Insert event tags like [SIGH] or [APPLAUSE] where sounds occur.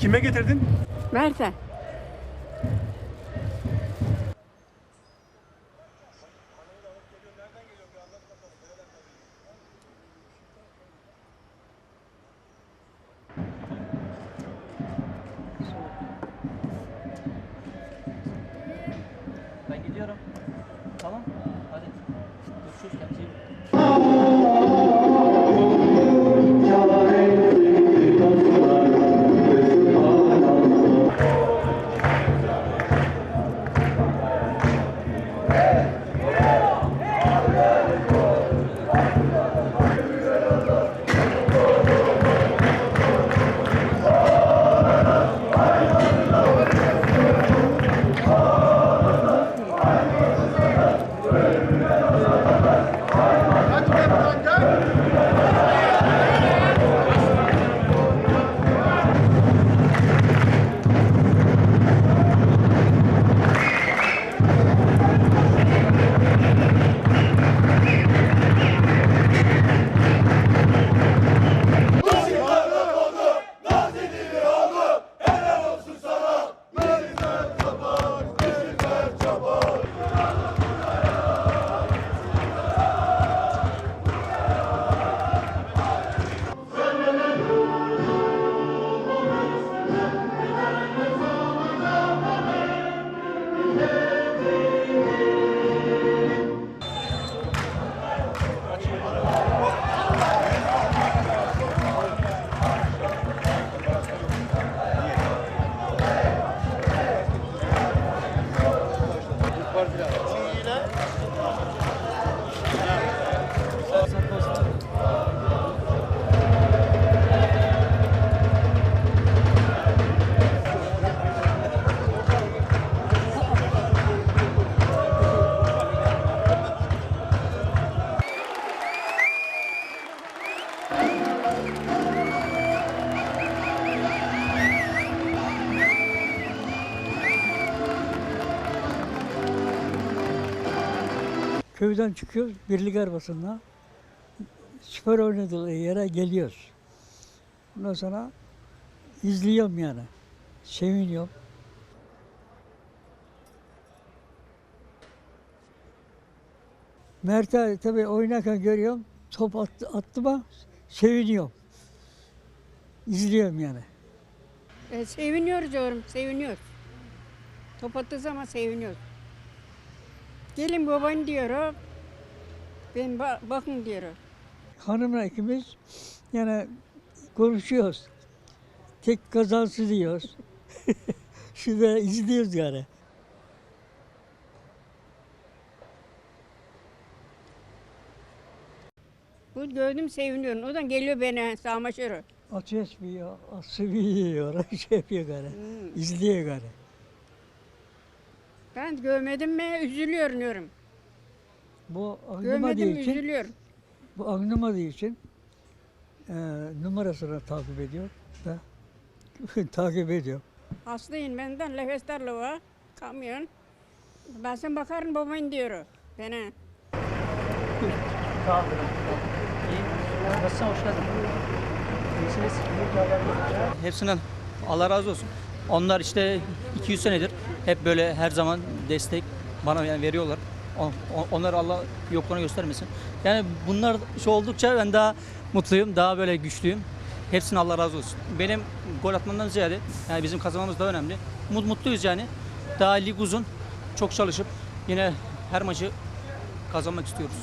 Kime getirdin? Mert'e. Ben gidiyorum. Tamam. Hadi. Görüşürüz. Kendinize iyi bakın. Var biraz. Köyden çıkıyoruz birlik arabasında. Spor oynadığı yere geliyoruz. Ondan sonra izliyorum yani. Seviniyorum. Mert'e tabii oynarken görüyorum. Top attı, attı mı seviniyorum. İzliyorum yani. E, seviniyoruz diyorum, seviniyoruz. Top attığı zaman seviniyoruz. Gelin baban diyor. Ben ba- bakın diyor. Hanımla ikimiz yani konuşuyoruz. Tek kazansız diyoruz. Şurada izliyoruz yani. Bu gördüm seviniyorum. O da geliyor beni sağmaşıyor. Ateş biliyor, su biliyor, şey yapıyor gari. İzliyor gari. Ben görmedim mi üzülüyorum diyorum. Bu anlamadığı Görmedim için, üzülüyorum. bu anlamadığı için e, numarasını takip ediyor da [LAUGHS] takip ediyor. Hastayım benden nefes darlığı kamyon. Bazen bakarım baban diyor bana. Nasılsın? Hoş geldin. Hepsinden Allah razı olsun. Onlar işte 200 senedir hep böyle her zaman destek bana yani veriyorlar. On- on- Onları Allah yokluğunu göstermesin. Yani bunlar şu oldukça ben daha mutluyum, daha böyle güçlüyüm. Hepsine Allah razı olsun. Benim gol atmamdan ziyade yani bizim kazanmamız daha önemli. Mut- Mutluyuz yani. Daha lig uzun. Çok çalışıp yine her maçı kazanmak istiyoruz.